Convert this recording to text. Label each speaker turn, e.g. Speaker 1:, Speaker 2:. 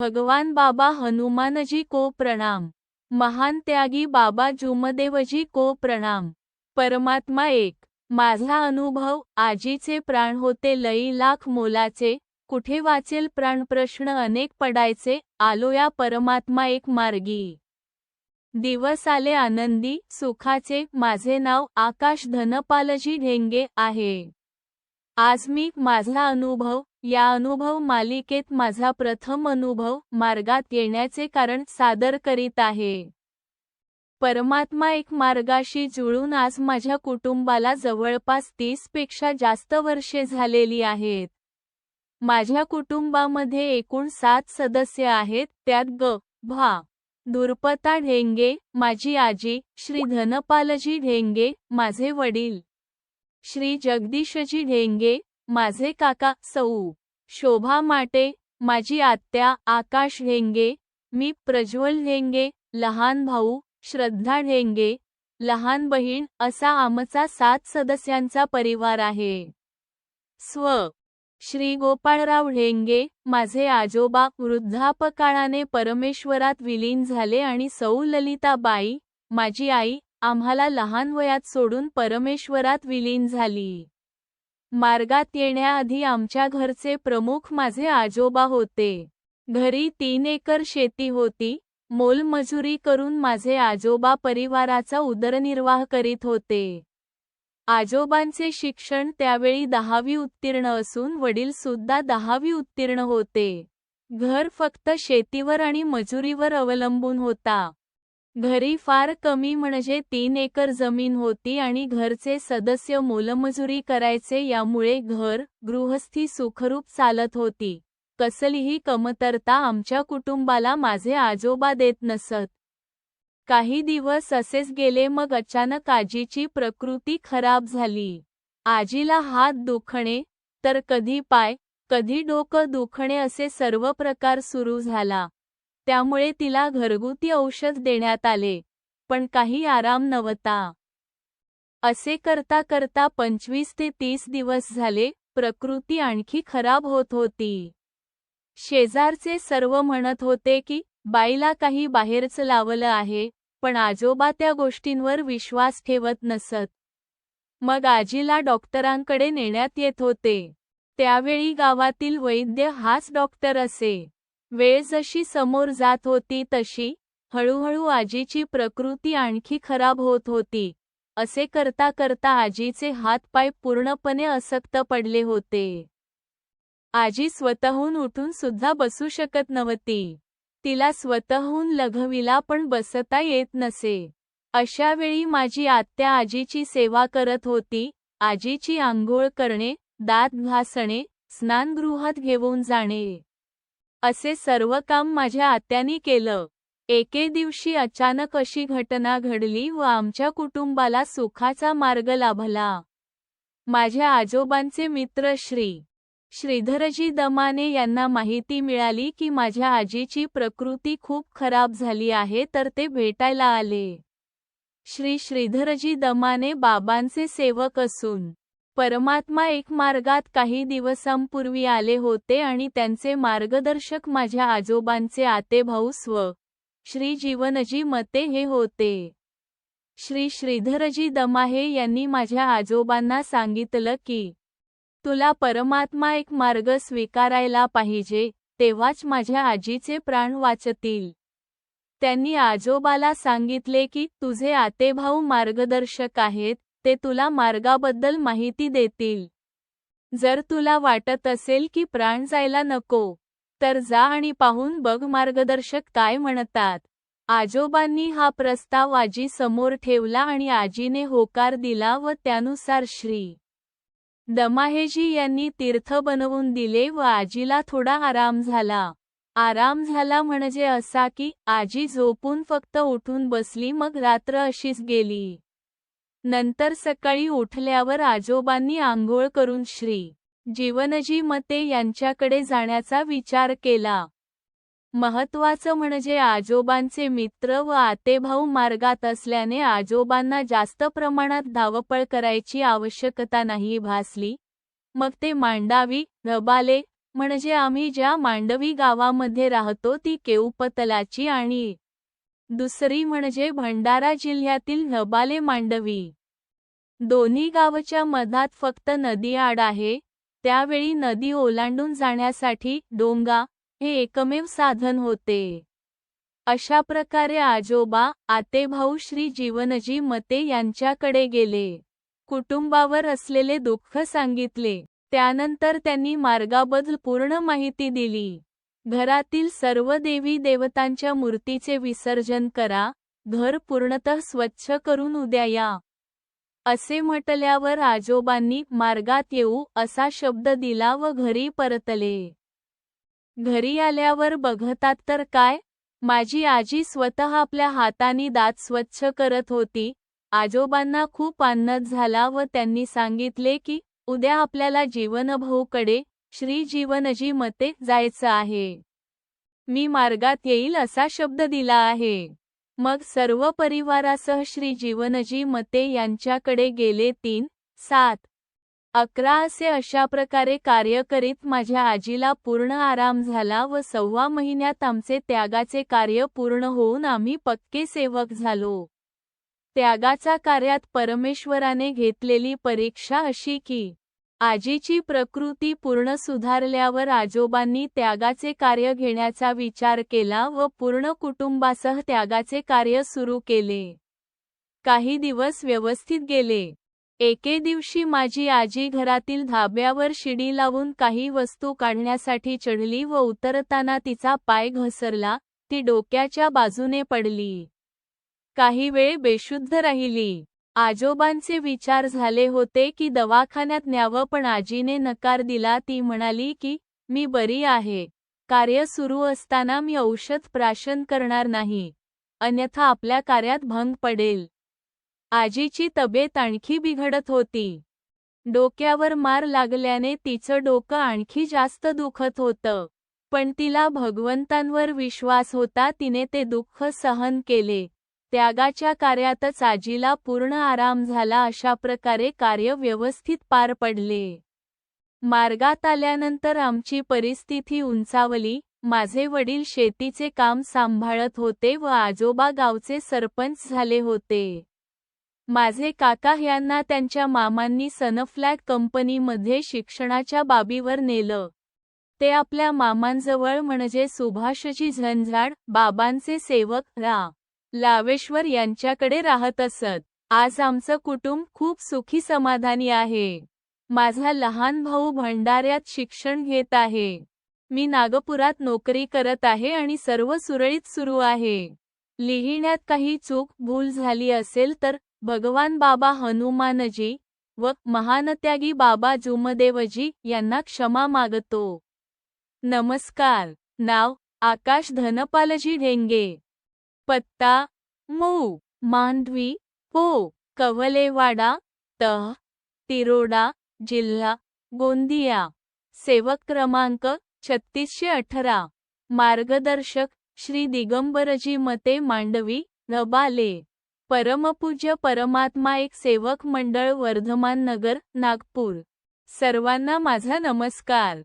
Speaker 1: भगवान बाबा हनुमानजी को प्रणाम. महान त्यागी बाबा जुमदेवजी को प्रणाम. परमात्मा एक. माझा अनुभव आजीचे प्राण होते लई लाख मोलाचे कुठे वाचेल प्राण प्रश्न अनेक पडायचे आलो या परमात्मा एक मार्गी. दिवस आले आनंदी सुखाचे माझे नाव आकाश धनपालजी ढेंगे आहे. आज मी माझा अनुभव या अनुभव मालिकेत माझा प्रथम अनुभव मार्गात येण्याचे कारण सादर करीत आहे. परमात्मा एक मार्गाशी जुळून आज माझ्या कुटुंबाला जवळपास तीसपेक्षा जास्त वर्षे झालेली आहेत. माझ्या कुटुंबामध्ये एकूण सात सदस्य आहेत त्यात ग भा दुर्पता ढेंगे माझी आजी श्री धनपालजी ढेंगे माझे वडील. श्री जगदीशजी ढेंगे माझे काका सौ. शोभा माटे माझी आत्या आकाश ढेंगे मी प्रज्वल ढेंगे लहान भाऊ श्रद्धा ढेंगे लहान बहीण असा आमचा सात सदस्यांचा परिवार आहे. स्व. श्री गोपाळराव ढेंगे माझे आजोबा वृद्धापकाळाने परमेश्वरात विलीन झाले आणि सौ ललिताबाई माझी आई आम्हाला लहान वयात सोडून परमेश्वरात विलीन झाली. मार्गात येण्याआधी आमच्या घरचे प्रमुख माझे आजोबा होते. घरी तीन एकर शेती होती. मोलमजुरी करून माझे आजोबा परिवाराचा उदरनिर्वाह करीत होते. आजोबांचे शिक्षण त्यावेळी दहावी उत्तीर्ण असून वडील सुद्धा दहावी उत्तीर्ण होते. घर फक्त शेतीवर आणि मजुरीवर अवलंबून होता. घरी फार कमी म्हणजे तीन एकर जमीन होती आणि घरचे सदस्य मोलमजुरी करायचे यामुळे घर गृहस्थी सुखरूप चालत होती. कसलीही कमतरता आमच्या कुटुंबाला माझे आजोबा देत नसत. काही दिवस असेच गेले मग अचानक आजीची प्रकृती खराब झाली. आजीला हात दुखणे तर कधी पाय कधी डोकं दुखणे असे सर्व प्रकार सुरू झाला. त्यामुळे तिला घरगुती औषध देण्यात आले पण काही आराम नव्हता. असे करता करता पंचवीस ते तीस दिवस झाले प्रकृती आणखी खराब होत होती. शेजारचे सर्व म्हणत होते की बाईला काही बाहेरच लावलं आहे पण आजोबा त्या गोष्टींवर विश्वास ठेवत नसत. मग आजीला डॉक्टरांकडे नेण्यात येत होते. त्यावेळी गावातील वैद्य हाच डॉक्टर असे. वेळ जशी समोर जात होती तशी हळूहळू आजीची प्रकृती आणखी खराब होत होती. असे करता करता आजीचे हातपाय पूर्णपणे असक्त पडले होते. आजी स्वतःहून उठून सुद्धा बसू शकत नव्हती. तिला स्वतःहून लघवीला पण बसता येत नसे. अशा वेळी माझी आत्या आजीची सेवा करत होती. आजीची आंघोळ करणे दात घासणे स्नानगृहात घेऊन जाणे. असे सर्व काम माझ्या आत्यानी केलं. एके दिवशी अचानक अशी घटना घडली व आमच्या कुटुंबाला सुखाचा मार्ग लाभला. माझ्या आजोबांचे मित्र श्री. श्रीधरजी दमाने यांना माहिती मिळाली की माझ्या आजीची प्रकृती खूप खराब झाली आहे तर ते भेटायला आले. श्री श्रीधरजी दमाने बाबांचे सेवक असून परमात्मा एक मार्गात काही दिवसांपूर्वी आले होते आणि त्यांचे मार्गदर्शक माझ्या आजोबांचे आतेभाऊ स्व. श्री जीवनजी मते हे होते. श्री श्रीधरजी दमाहे यांनी माझ्या आजोबांना सांगितलं की तुला परमात्मा एक मार्ग स्वीकारायला पाहिजे तेव्हाच माझ्या आजीचे प्राण वाचतील. त्यांनी आजोबाला सांगितले की तुझे आतेभाऊ मार्गदर्शक आहेत ते तुला मार्गाबद्दल माहिती देतील. जर तुला वाटत असेल की प्राण जायला नको तर जा आणि पाहून बघ मार्गदर्शक काय म्हणतात. आजोबांनी हा प्रस्ताव आजी समोर ठेवला आणि आजीने होकार दिला व त्यानुसार श्री. दमाहेजी यांनी तीर्थ बनवून दिले व आजीला थोडा आराम झाला. आराम झाला म्हणजे असा की आजी झोपून फक्त उठून बसली मग रात्र अशीच गेली. नंतर सकाळी उठल्यावर आजोबांनी आंघोळ करून श्री. जीवनजी मते यांच्याकडे जाण्याचा विचार केला. महत्वाचं म्हणजे आजोबांचे मित्र व आतेभाऊ मार्गात असल्याने आजोबांना जास्त प्रमाणात धावपळ करायची आवश्यकता नाही भासली. मग ते मांडावी रबाले म्हणजे आम्ही ज्या मांडवी गावामध्ये राहतो ती केऊपतलाची आणि दुसरी म्हणजे भंडारा जिल्ह्यातील नबाले मांडवी. दोन्ही गावच्या मधात फक्त नदी आड आहे त्यावेळी नदी ओलांडून जाण्यासाठी डोंगा हे एकमेव साधन होते. अशा प्रकारे आजोबा आतेभाऊ श्री जीवनजी मते यांच्याकडे गेले. कुटुंबावर असलेले दुःख सांगितले. त्यानंतर त्यांनी मार्गाबद्दल पूर्ण माहिती दिली. घरातील सर्व देवी देवतांच्या मूर्तीचे विसर्जन करा घर पूर्णतः स्वच्छ करून उद्या या. असे म्हटल्यावर आजोबांनी मार्गात येऊ असा शब्द दिला व घरी परतले. घरी आल्यावर बघतात तर काय? माझी आजी स्वतः आपल्या हाताने दात स्वच्छ करत होती. आजोबांना खूप आनंद झाला व त्यांनी सांगितले की उद्या आपल्याला जीवनभाऊकडे श्री जीवनजी मते जायचं आहे. मी मार्गात येईल असा शब्द दिला आहे. मग सर्व परिवारासह श्री जीवनजी मते यांच्याकडे गेले तीन सात अकरा असे अशा प्रकारे कार्य करीत माझ्या आजीला पूर्ण आराम झाला व सव्वा महिन्यात आमचे त्यागाचे कार्य पूर्ण होऊन आम्ही पक्के सेवक झालो. त्यागाचा कार्यात परमेश्वराने घेतलेली परीक्षा अशी की आजीची प्रकृती पूर्ण सुधारल्यावर आजोबांनी त्यागाचे कार्य घेण्याचा विचार केला व पूर्ण कुटुंबासह त्यागाचे कार्य सुरू केले. काही दिवस व्यवस्थित गेले. एके दिवशी माझी आजी घरातील धाब्यावर शिडी लावून काही वस्तू काढण्यासाठी चढली व उतरताना तिचा पाय घसरला ती डोक्याच्या बाजूने पडली. काही वेळ बेशुद्ध राहिली. आजोबांचे विचार झाले होते की दवाखान्यात न्यावं पण आजीने नकार दिला. ती म्हणाली की मी बरी आहे. कार्य सुरू असताना मी औषध प्राशन करणार नाही. अन्यथा आपल्या कार्यात भंग पडेल. आजीची तब्येत आणखी बिघडत होती. डोक्यावर मार लागल्याने तिचं डोकं आणखी जास्त दुखत होतं. पण तिला भगवंतांवर विश्वास होता. तिने ते दुःख सहन केले. त्यागाच्या कार्यातच आजीला पूर्ण आराम झाला अशा प्रकारे कार्य व्यवस्थित पार पडले. मार्गात आल्यानंतर आमची परिस्थिती उंचावली. माझे वडील शेतीचे काम सांभाळत होते व आजोबा गावचे सरपंच झाले होते. माझे काका यांना त्यांच्या मामांनी सनफ्लॅग कंपनीमध्ये शिक्षणाच्या बाबीवर नेलं. ते आपल्या मामांजवळ म्हणजे सुभाषची झंझाड बाबांचे सेवक रा. लावेश्वर यांच्याकडे राहत असत. आज आमचं कुटुंब खूप सुखी समाधानी आहे. माझा लहान भाऊ भंडाऱ्यात शिक्षण घेत आहे. मी नागपुरात नोकरी करत आहे आणि सर्व सुरळीत सुरू आहे. लिहिण्यात काही चूक भूल झाली असेल तर भगवान बाबा हनुमानजी व महानत्यागी बाबा जुमदेवजी यांना क्षमा मागतो. नमस्कार. नाव आकाश धनपालजी ढेंगे. पत्ता मऊ मांडवी पो हो, कवलेवाडा तह तिरोडा जिल्हा गोंदिया. सेवक क्रमांक छत्तीसशे अठरा. मार्गदर्शक श्री दिगंबरजी मते मांडवी रबाले. परमपूज्य परमात्मा एक सेवक मंडळ वर्धमान नगर नागपूर. सर्वांना माझा नमस्कार.